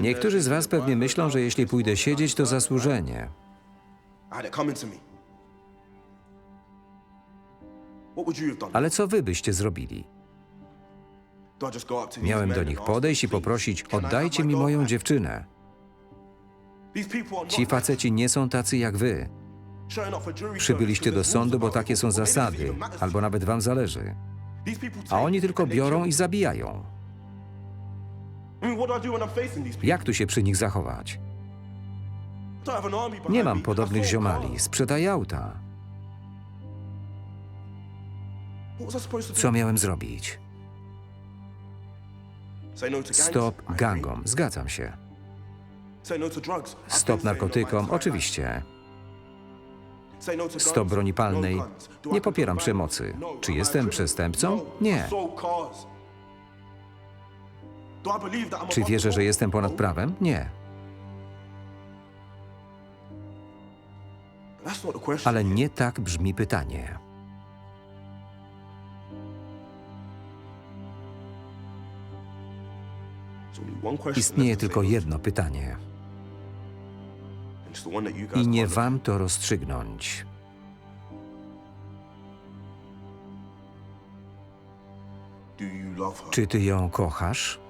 Niektórzy z Was pewnie myślą, że jeśli pójdę siedzieć, to zasłużenie. Ale co Wy byście zrobili? Miałem do nich podejść i poprosić, oddajcie mi moją dziewczynę. Ci faceci nie są tacy jak Wy. Przybyliście do sądu, bo takie są zasady, albo nawet Wam zależy. A oni tylko biorą i zabijają. Jak tu się przy nich zachować? Nie mam podobnych ziomali. Sprzedaję auta. Co miałem zrobić? Stop gangom. Zgadzam się. Stop narkotykom. Oczywiście. Stop broni palnej. Nie popieram przemocy. Czy jestem przestępcą? Nie. Czy wierzę, że jestem ponad prawem? Nie. Ale nie tak brzmi pytanie. Istnieje tylko jedno pytanie. I nie wam to rozstrzygnąć. Czy ty ją kochasz?